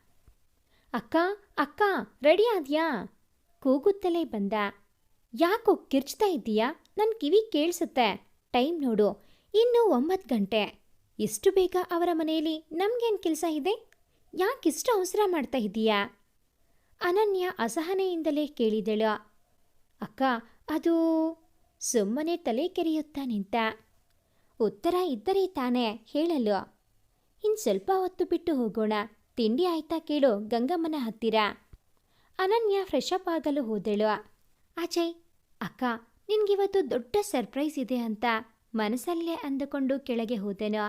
ಅಕ್ಕ ಅಕ್ಕ ರೆಡಿ ಆದ್ಯಾ? ಕೂಗುತ್ತಲೇ ಬಂದ. ಯಾಕೋ ಕಿರ್ಚ್ತಾ ಇದ್ದೀಯಾ? ನನ್ನ ಕಿವಿ ಕೇಳಿಸುತ್ತೆ. ಟೈಮ್ ನೋಡು. ಇನ್ನೂ ಒಂಬತ್ತು ಗಂಟೆ. ಇಷ್ಟು ಬೇಗ ಅವರ ಮನೆಯಲ್ಲಿ ನಮಗೇನು ಕೆಲಸ ಇದೆ? ಯಾಕಿಷ್ಟು ಅವಸರ ಮಾಡ್ತಾ ಇದ್ದೀಯಾ? ಅನನ್ಯ ಅಸಹನೆಯಿಂದಲೇ ಕೇಳಿದಳು. ಅಕ್ಕ, ಅದು ಸುಮ್ಮನೆ ತಲೆ ಕೆರೆಯುತ್ತಾ ನಿಂತ. ಉತ್ತರ ಇದ್ದರೆ ತಾನೇ, ಹೇಳಲು. ಇನ್ ಸ್ವಲ್ಪ ಹೊತ್ತು ಬಿಟ್ಟು ಹೋಗೋಣ. ತಿಂಡಿ ಆಯ್ತಾ ಕೇಳು ಗಂಗಮ್ಮನ ಹತ್ತಿರ. ಅನನ್ಯ ಫ್ರೆಶ್ ಅಪ್ ಆಗಲು ಹೋದಳು. ಅಜಯ್ ಅಕ್ಕ, ನಿನ್ಗಿವತ್ತು ದೊಡ್ಡ ಸರ್ಪ್ರೈಸ್ ಇದೆ ಅಂತ ಮನಸ್ಸಲ್ಲೇ ಅಂದುಕೊಂಡು ಕೆಳಗೆ ಹೋದನು.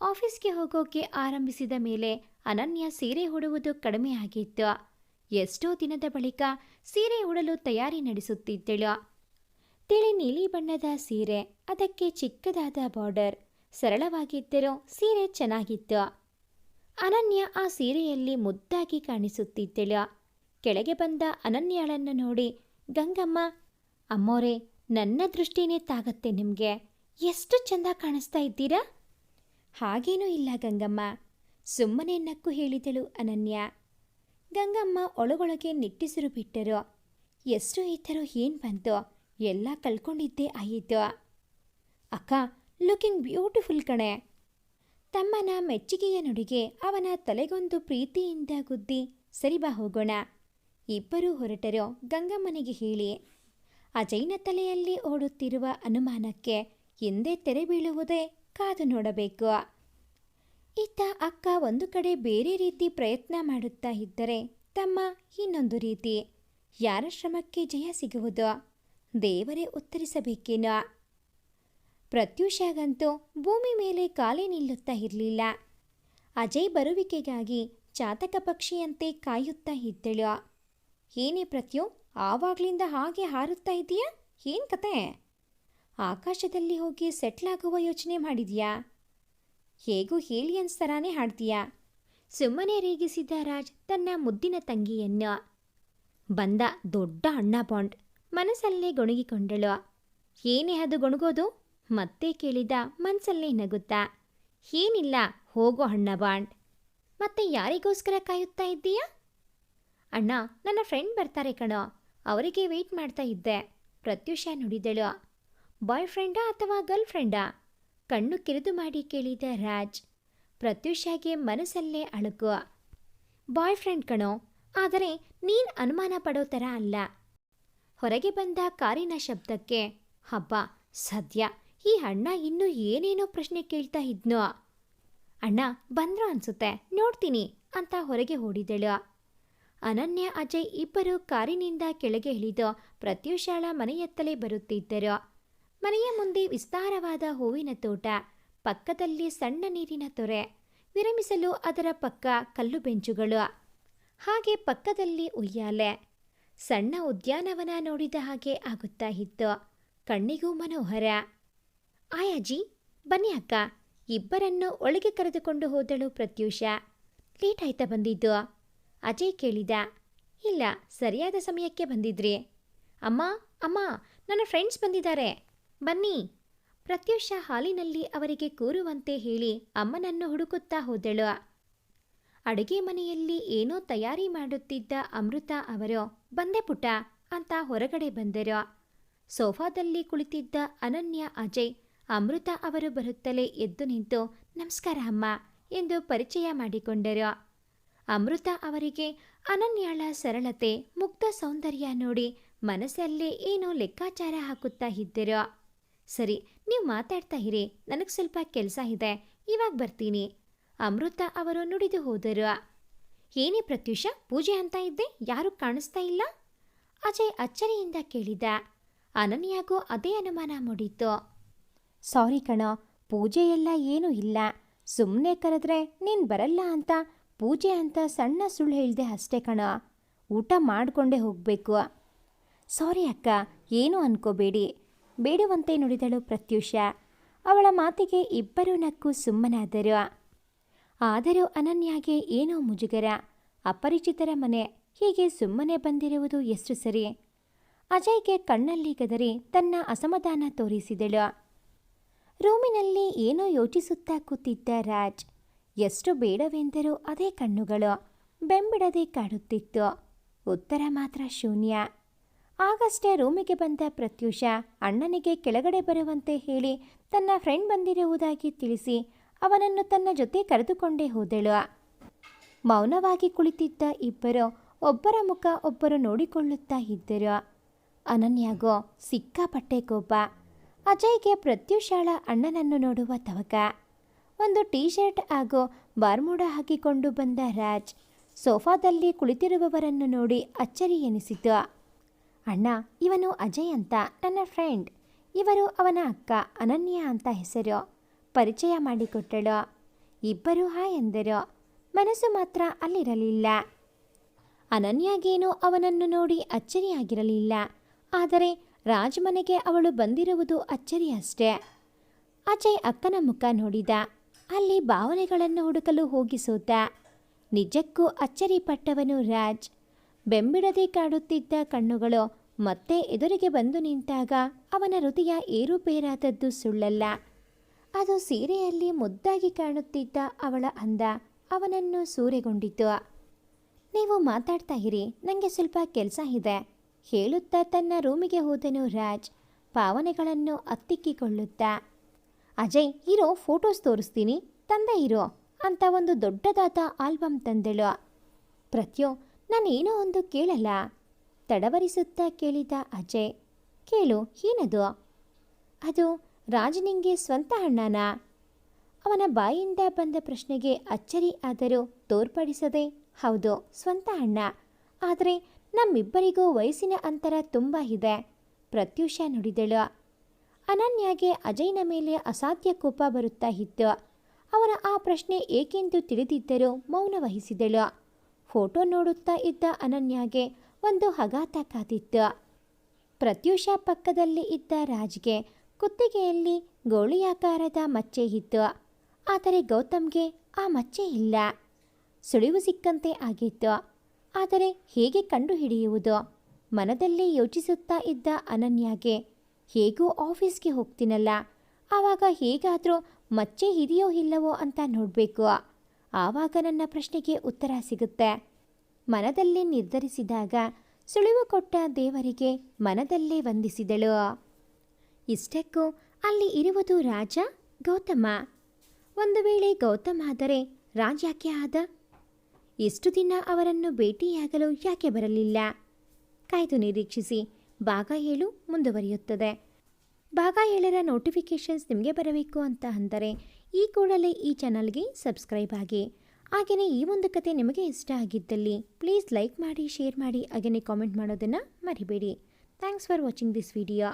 ಆಫೀಸ್ಗೆ ಹೋಗೋಕೆ ಆರಂಭಿಸಿದ ಮೇಲೆ ಅನನ್ಯ ಸೀರೆ ಉಡುವುದು ಕಡಿಮೆ ಆಗಿತ್ತು. ಎಷ್ಟೋ ದಿನದ ಬಳಿಕ ಸೀರೆ ಉಡಲು ತಯಾರಿ ನಡೆಸುತ್ತಿದ್ದಳು. ತಿಳಿ ನೀಲಿ ಬಣ್ಣದ ಸೀರೆ, ಅದಕ್ಕೆ ಚಿಕ್ಕದಾದ ಬಾರ್ಡರ್, ಸರಳವಾಗಿದ್ದರೂ ಸೀರೆ ಚೆನ್ನಾಗಿತ್ತು. ಅನನ್ಯ ಆ ಸೀರೆಯಲ್ಲಿ ಮುದ್ದಾಗಿ ಕಾಣಿಸುತ್ತಿದ್ದಳು. ಕೆಳಗೆ ಬಂದ ಅನನ್ಯಾಳನ್ನು ನೋಡಿ, ಗಂಗಮ್ಮ, ಅಮ್ಮೋರೆ, ನನ್ನ ದೃಷ್ಟಿನೇ ತಾಗತ್ತೆ ನಿಮಗೆ. ಎಷ್ಟು ಚೆಂದ ಕಾಣಿಸ್ತಾ ಇದ್ದೀರಾ? ಹಾಗೇನೂ ಇಲ್ಲ ಗಂಗಮ್ಮ, ಸುಮ್ಮನೆ ನಕ್ಕು ಹೇಳಿದಳು ಅನನ್ಯ. ಗಂಗಮ್ಮ ಒಳಗೊಳಗೆ ನಿಟ್ಟಿಸಿರು ಬಿಟ್ಟರು. ಎಷ್ಟು ಇದ್ದರೂ ಏನು ಬಂತು? ಎಲ್ಲ ಕಳ್ಕೊಂಡಿದ್ದೇ ಆಯಿತು. ಅಕ್ಕ ಲುಕಿಂಗ್ ಬ್ಯೂಟಿಫುಲ್ ಕಣೆ. ತಮ್ಮನ ಮೆಚ್ಚುಗೆಯ ನುಡಿಗೆ ಅವನ ತಲೆಗೊಂದು ಪ್ರೀತಿಯಿಂದ ಗುದ್ದಿ ಸರಿ ಬಾ ಹೋಗೋಣ. ಇಬ್ಬರೂ ಹೊರಟರು ಗಂಗಮ್ಮನಿಗೆ ಹೇಳಿ. ಅಜೈನ ತಲೆಯಲ್ಲಿ ಓಡುತ್ತಿರುವ ಅನುಮಾನಕ್ಕೆ ಹಿಂದೆ ತೆರೆ ಬೀಳುವುದೇ ಕಾದು ನೋಡಬೇಕು. ಇತ್ತ ಅಕ್ಕ ಒಂದು ಕಡೆ ಬೇರೆ ರೀತಿ ಪ್ರಯತ್ನ ಮಾಡುತ್ತಾ ಇದ್ದರೆ ತಮ್ಮ ಇನ್ನೊಂದು ರೀತಿ. ಯಾರ ಶ್ರಮಕ್ಕೆ ಜಯ ಸಿಗುವುದು? ದೇವರೇ ಉತ್ತರಿಸಬೇಕೇನೋ? ಪ್ರತ್ಯೂಷಗಂತೂ ಭೂಮಿ ಮೇಲೆ ಕಾಲೇ ನಿಲ್ಲುತ್ತಾ ಇರಲಿಲ್ಲ. ಅಜಯ್ ಬರುವಿಕೆಗಾಗಿ ಚಾತಕ ಪಕ್ಷಿಯಂತೆ ಕಾಯುತ್ತಾ ಇದ್ದಳು. ಏನೇ ಪ್ರತ್ಯು, ಆವಾಗ್ಲಿಂದ ಹಾಗೆ ಹಾರುತ್ತಾ ಇದೆಯಾ? ಏನು ಕತೆ? ಆಕಾಶದಲ್ಲಿ ಹೋಗಿ ಸೆಟ್ಲ್ ಆಗುವ ಯೋಚನೆ ಮಾಡಿದ್ಯಾ? ಹೇಗೂ ಹೇಲಿಯನ್ಸ್ ಥರಾನೇ ಹಾಡ್ತೀಯಾ? ಸುಮ್ಮನೆ ರೇಗಿಸಿದ್ದ ರಾಜ್ ತನ್ನ ಮುದ್ದಿನ ತಂಗಿಯನ್ನು. ಬಂದ ದೊಡ್ಡ ಅಣ್ಣ ಬಾಂಡ್ ಮನಸ್ಸಲ್ಲೇ ಗೊಣಗಿಕೊಂಡಳು. ಏನೇ ಅದು ಗೊಣಗೋದು? ಮತ್ತೆ ಕೇಳಿದ ಮನಸ್ಸಲ್ಲೇ ನಗುತ್ತಾ. ಏನಿಲ್ಲ, ಹೋಗೋ ಅಣ್ಣ ಬಾಂಡ್ ಮತ್ತೆ ಯಾರಿಗೋಸ್ಕರ ಕಾಯುತ್ತಾ ಇದ್ದೀಯಾ? ಅಣ್ಣ, ನನ್ನ ಫ್ರೆಂಡ್ ಬರ್ತಾರೆ ಕಣೋ. ಅವರಿಗೆ ವೆಯ್ಟ್ ಮಾಡ್ತಾ ಇದ್ದೆ. ಪ್ರತ್ಯುಷ ನುಡಿದಳು. ಬಾಯ್ ಫ್ರೆಂಡಾ ಅಥವಾ ಗರ್ಲ್ ಫ್ರೆಂಡಾ? ಕಣ್ಣು ಕಿರಿದು ಮಾಡಿ ಕೇಳಿದ ರಾಜ್, ಪ್ರತ್ಯುಷಾಗೆ ಮನಸ್ಸಲ್ಲೇ ಅಳುಕು ಬಾಯ್ ಫ್ರೆಂಡ್ ಕಣೋ, ಆದರೆ ನೀನ್ ಅನುಮಾನ ಪಡೋ ಥರ ಅಲ್ಲ. ಹೊರಗೆ ಬಂದ ಕಾರಿನ ಶಬ್ದಕ್ಕೆ, ಹಬ್ಬ, ಸದ್ಯ, ಈ ಅಣ್ಣ ಇನ್ನೂ ಏನೇನೋ ಪ್ರಶ್ನೆ ಕೇಳ್ತಾ ಇದ್ನೋ. ಅಣ್ಣ, ಬಂದ್ರು ಅನ್ಸುತ್ತೆ, ನೋಡ್ತೀನಿ, ಅಂತ ಹೊರಗೆ ಓಡಿದಳು. ಅನನ್ಯ, ಅಜಯ್ ಇಬ್ಬರು ಕಾರಿನಿಂದ ಕೆಳಗೆ ಇಳಿದು ಪ್ರತ್ಯುಷಾಳ ಮನೆಯತ್ತಲೇ ಬರುತ್ತಿದ್ದರು. ಮನೆಯ ಮುಂದೆ ವಿಸ್ತಾರವಾದ ಹೂವಿನ ತೋಟ, ಪಕ್ಕದಲ್ಲಿ ಸಣ್ಣ ನೀರಿನ ತೊರೆ, ವಿರಮಿಸಲು ಅದರ ಪಕ್ಕ ಕಲ್ಲು ಬೆಂಚುಗಳು, ಹಾಗೆ ಪಕ್ಕದಲ್ಲಿ ಉಯ್ಯಾಲೆ. ಸಣ್ಣ ಉದ್ಯಾನವನ ನೋಡಿದ ಹಾಗೆ ಆಗುತ್ತಾ ಇತ್ತು. ಕಣ್ಣಿಗೂ ಮನೋಹರ. ಆಯಾಜಿ, ಬನ್ನಿ ಅಕ್ಕ, ಇಬ್ಬರನ್ನು ಒಳಗೆ ಕರೆದುಕೊಂಡು ಹೋದಳು ಪ್ರತ್ಯೂಷ. ಲೇಟ್ ಆಯ್ತಾ ಬಂದಿದ್ದು? ಅಜಯ್ ಕೇಳಿದ. ಇಲ್ಲ, ಸರಿಯಾದ ಸಮಯಕ್ಕೆ ಬಂದಿದ್ರಿ. ಅಮ್ಮ ಅಮ್ಮ, ನನ್ನ ಫ್ರೆಂಡ್ಸ್ ಬಂದಿದ್ದಾರೆ. ಬನ್ನಿ. ಪ್ರತ್ಯುಷ ಹಾಲಿನಲ್ಲಿ ಅವರಿಗೆ ಕೂರುವಂತೆ ಹೇಳಿ ಅಮ್ಮನನ್ನು ಹುಡುಕುತ್ತಾ ಹೋದಳು. ಅಡುಗೆ ಮನೆಯಲ್ಲಿ ಏನೋ ತಯಾರಿ ಮಾಡುತ್ತಿದ್ದ ಅಮೃತ ಅವರು, ಬಂದೆ ಪುಟ ಅಂತ ಹೊರಗಡೆ ಬಂದರು. ಸೋಫಾದಲ್ಲಿ ಕುಳಿತಿದ್ದ ಅನನ್ಯ ಅಜಯ್, ಅಮೃತ ಅವರು ಬರುತ್ತಲೇ ಎದ್ದು ನಿಂತು, ನಮಸ್ಕಾರ ಅಮ್ಮ, ಎಂದು ಪರಿಚಯ ಮಾಡಿಕೊಂಡರು. ಅಮೃತ ಅವರಿಗೆ ಅನನ್ಯಾಳ ಸರಳತೆ ಮುಕ್ತ ಸೌಂದರ್ಯ ನೋಡಿ ಮನಸ್ಸಲ್ಲೇ ಏನೋ ಲೆಕ್ಕಾಚಾರ ಹಾಕುತ್ತಾ ಇದ್ದರು. ಸರಿ, ನೀವು ಮಾತಾಡ್ತಾ ಇರಿ. ನನಗೆ ಸ್ವಲ್ಪ ಕೆಲಸ ಇದೆ. ಇವಾಗ ಬರ್ತೀನಿ. ಅಮೃತ ಅವರು ನುಡಿದು ಹೋದರು. ಏನೇ ಪ್ರತ್ಯೂಷ, ಪೂಜೆ ಅಂತ ಇದ್ದೆ, ಯಾರೂ ಕಾಣಿಸ್ತಾ ಇಲ್ಲ? ಅಜಯ್ ಅಚ್ಚರಿಯಿಂದ ಕೇಳಿದ. ಅನನ್ಯಾಗೂ ಅದೇ ಅನುಮಾನ ಮೂಡಿತು ಸಾರಿ ಕಣ, ಪೂಜೆ ಎಲ್ಲ ಏನೂ ಇಲ್ಲ. ಸುಮ್ಮನೆ ಕರೆದ್ರೆ ನೀನ್ ಬರಲ್ಲ ಅಂತ, ಪೂಜೆ ಅಂತ ಸಣ್ಣ ಸುಳ್ಳು ಹೇಳಿದೆ ಅಷ್ಟೇ ಕಣ. ಊಟ ಮಾಡಿಕೊಂಡೇ ಹೋಗಬೇಕು. ಸಾರಿ ಅಕ್ಕ, ಏನೂ ಅನ್ಕೋಬೇಡಿ. ಬೇಡುವಂತೆ ನುಡಿದಳು ಪ್ರತ್ಯೂಷ. ಅವಳ ಮಾತಿಗೆ ಇಬ್ಬರೂ ನಕ್ಕು ಸುಮ್ಮನಾದರು. ಆದರೂ ಅನನ್ಯಾಗೆ ಏನೋ ಮುಜುಗರ. ಅಪರಿಚಿತರ ಮನೆ, ಹೀಗೆ ಸುಮ್ಮನೆ ಬಂದಿರುವುದು ಎಷ್ಟು ಸರಿ. ಅಜಯ್ಗೆ ಕಣ್ಣಲ್ಲಿ ಗದರಿ ತನ್ನ ಅಸಮಾಧಾನ ತೋರಿಸಿದಳು. ರೂಮಿನಲ್ಲಿ ಏನೋ ಯೋಚಿಸುತ್ತಾ ಕೂತಿದ್ದ ರಾಜ್. ಎಷ್ಟು ಬೇಡವೆಂದರೂ ಅದೇ ಕಣ್ಣುಗಳು. ಬೆಂಬಿಡದೆ ಕಾಡುತ್ತಿತ್ತು. ಉತ್ತರ ಮಾತ್ರ ಶೂನ್ಯ. ಆಗಷ್ಟೇ ರೂಮಿಗೆ ಬಂದ ಪ್ರತ್ಯೂಷ ಅಣ್ಣನಿಗೆ ಕೆಳಗಡೆ ಬರುವಂತೆ ಹೇಳಿ ತನ್ನ ಫ್ರೆಂಡ್ ಬಂದಿರುವುದಾಗಿ ತಿಳಿಸಿ ಅವನನ್ನು ತನ್ನ ಜೊತೆ ಕರೆದುಕೊಂಡೇ ಹೋದಳು. ಮೌನವಾಗಿ ಕುಳಿತಿದ್ದ ಇಬ್ಬರು ಒಬ್ಬರ ಮುಖ ಒಬ್ಬರು ನೋಡಿಕೊಳ್ಳುತ್ತಾ ಇದ್ದರು. ಅನನ್ಯಾಗೋ ಸಿಕ್ಕಾಪಟ್ಟೆ ಕೋಪ. ಅಜಯ್ಗೆ ಪ್ರತ್ಯುಷಾಳ ಅಣ್ಣನನ್ನು ನೋಡುವ ತವಕ. ಒಂದು ಟೀ ಶರ್ಟ್ ಹಾಗೂ ಬಾರ್ಮೂಡ ಹಾಕಿಕೊಂಡು ಬಂದ ರಾಜ್ ಸೋಫಾದಲ್ಲಿ ಕುಳಿತಿರುವವರನ್ನು ನೋಡಿ ಅಚ್ಚರಿ ಎನಿಸಿತು. ಅಣ್ಣ, ಇವನು ಅಜಯ್ ಅಂತ ನನ್ನ ಫ್ರೆಂಡ್ ಇವರು ಅವನ ಅಕ್ಕ ಅನನ್ಯ ಅಂತ ಹೆಸರು. ಪರಿಚಯ ಮಾಡಿಕೊಟ್ಟಳು. ಇಬ್ಬರು ಹಾ ಎಂದರು. ಮನಸ್ಸು ಮಾತ್ರ ಅಲ್ಲಿರಲಿಲ್ಲ. ಅನನ್ಯಾಗೇನೋ ಅವನನ್ನು ನೋಡಿ ಅಚ್ಚರಿಯಾಗಿರಲಿಲ್ಲ. ಆದರೆ ರಾಜ್ ಮನೆಗೆ ಅವಳು ಬಂದಿರುವುದು ಅಚ್ಚರಿ ಅಷ್ಟೇ ಅಜಯ್ ಅಕ್ಕನ ಮುಖ ನೋಡಿದ. ಅಲ್ಲಿ ಭಾವನೆಗಳನ್ನು ಹುಡುಕಲು ಹೋಗಿಸೋತ ನಿಜಕ್ಕೂ ಅಚ್ಚರಿಪಟ್ಟವನು ರಾಜ್. ಬೆಂಬಿಡದೆ ಕಾಡುತ್ತಿದ್ದ ಕಣ್ಣುಗಳು ಮತ್ತೆ ಎದುರಿಗೆ ಬಂದು ನಿಂತಾಗ ಅವನ ಹೃದಯ ಏರುಪೇರಾದದ್ದು ಸುಳ್ಳಲ್ಲ. ಅದು ಸೀರೆಯಲ್ಲಿ ಮುದ್ದಾಗಿ ಕಾಣುತ್ತಿದ್ದ ಅವಳ ಅಂದ ಅವನನ್ನು ಸೂರೆಗೊಂಡಿತು. ನೀವು ಮಾತಾಡ್ತಾ ಇರಿ ನನಗೆ ಸ್ವಲ್ಪ ಕೆಲಸ ಇದೆ, ಹೇಳುತ್ತಾ ತನ್ನ ರೂಮಿಗೆ ಹೋದನು ರಾಜ್ ಭಾವನೆಗಳನ್ನು ಅತ್ತಿಕ್ಕಿಕೊಳ್ಳುತ್ತಾ. ಅಜಯ್, ಇರೋ, ಫೋಟೋಸ್ ತೋರಿಸ್ತೀನಿ, ತಂದೆ ಇರೋ, ಅಂತ ಒಂದು ದೊಡ್ಡದಾದ ಆಲ್ಬಮ್ ತಂದಳು. ಪ್ರತ್ಯೋ ನಾನೇನೋ ಒಂದು ಕೇಳಲ್ಲ. ತಡವರಿಸುತ್ತಾ ಕೇಳಿದ ಅಜಯ್, ಕೇಳು, ಏನದು? ಅದು ರಾಜನಿಂಗೆ ಸ್ವಂತ ಅಣ್ಣನ. ಅವನ ಬಾಯಿಂದ ಬಂದ ಪ್ರಶ್ನೆಗೆ ಅಚ್ಚರಿ ಆದರೂ ತೋರ್ಪಡಿಸದೆ, ಹೌದು, ಸ್ವಂತ ಅಣ್ಣ. ಆದರೆ ನಮ್ಮಿಬ್ಬರಿಗೂ ವಯಸ್ಸಿನ ಅಂತರ ತುಂಬ ಇದೆ. ಪ್ರತ್ಯೂಷ ನುಡಿದಳು. ಅನನ್ಯಾಗೆ ಅಜಯ್ನ ಮೇಲೆ ಅಸಾಧ್ಯ ಕೋಪ ಬರುತ್ತಾ ಇತ್ತು. ಅವನ ಆ ಪ್ರಶ್ನೆ ಏಕೆಂದು ತಿಳಿದಿದ್ದರೂ ಮೌನ ವಹಿಸಿದಳು. ಫೋಟೋ ನೋಡುತ್ತಾ ಇದ್ದ ಅನನ್ಯಾಗೆ ಒಂದು ಹಗಾತ ಕಾದಿತ್ತು. ಪ್ರತ್ಯೂಷ ಪಕ್ಕದಲ್ಲಿ ಇದ್ದ ರಾಜ್ಗೆ ಕುತ್ತಿಗೆಯಲ್ಲಿ ಗೋಳಿಯಾಕಾರದ ಮಚ್ಚೆ ಇತ್ತು. ಆದರೆ ಗೌತಮ್ಗೆ ಆ ಮಚ್ಚೆ ಇಲ್ಲ. ಸುಳಿವು ಸಿಕ್ಕಂತೆ ಆಗಿತ್ತು. ಆದರೆ ಹೇಗೆ ಕಂಡುಹಿಡಿಯುವುದು? ಮನದಲ್ಲೇ ಯೋಚಿಸುತ್ತಾ ಇದ್ದ ಅನನ್ಯಾಗೆ, ಹೇಗೂ ಆಫೀಸ್ಗೆ ಹೋಗ್ತೀನಲ್ಲ? ಆವಾಗ ಹೇಗಾದರೂ ಮಚ್ಚೆ ಇದೆಯೋ ಇಲ್ಲವೋ ಅಂತ ನೋಡಬೇಕು. ಆವಾಗ ನನ್ನ ಪ್ರಶ್ನೆಗೆ ಉತ್ತರ ಸಿಗುತ್ತೆ. ಮನದಲ್ಲೇ ನಿರ್ಧರಿಸಿದಾಗ ಸುಳಿವು ಕೊಟ್ಟ ದೇವರಿಗೆ ಮನದಲ್ಲೇ ವಂದಿಸಿದಳು. ಇಷ್ಟಕ್ಕೂ ಅಲ್ಲಿ ಇರುವುದು ರಾಜ, ಗೌತಮ. ಒಂದು ವೇಳೆ ಗೌತಮ್ ಆದರೆ ರಾಜ ಯಾಕೆ ಆದ? ಎಷ್ಟು ದಿನ ಅವರನ್ನು ಭೇಟಿಯಾಗಲು ಯಾಕೆ ಬರಲಿಲ್ಲ? ಕಾಯ್ದು ನಿರೀಕ್ಷಿಸಿ ಭಾಗ ಏಳು ಮುಂದುವರಿಯುತ್ತದೆ. ಭಾಗ ಏಳರ ನೋಟಿಫಿಕೇಷನ್ಸ್ ನಿಮಗೆ ಬರಬೇಕು ಅಂತ ಅಂದರೆ ಈ ಕೂಡಲೇ ಈ ಚಾನಲ್ಗೆ ಸಬ್ಸ್ಕ್ರೈಬ್ ಆಗಿ. ಹಾಗೆಯೇ ಈ ಒಂದು ಕತೆ ನಿಮಗೆ ಇಷ್ಟ ಆಗಿದ್ದಲ್ಲಿ ಪ್ಲೀಸ್ ಲೈಕ್ ಮಾಡಿ, ಶೇರ್ ಮಾಡಿ ಹಾಗೆಯೇ ಕಾಮೆಂಟ್ ಮಾಡೋದನ್ನು ಮರಿಬೇಡಿ. Thanks for watching this video.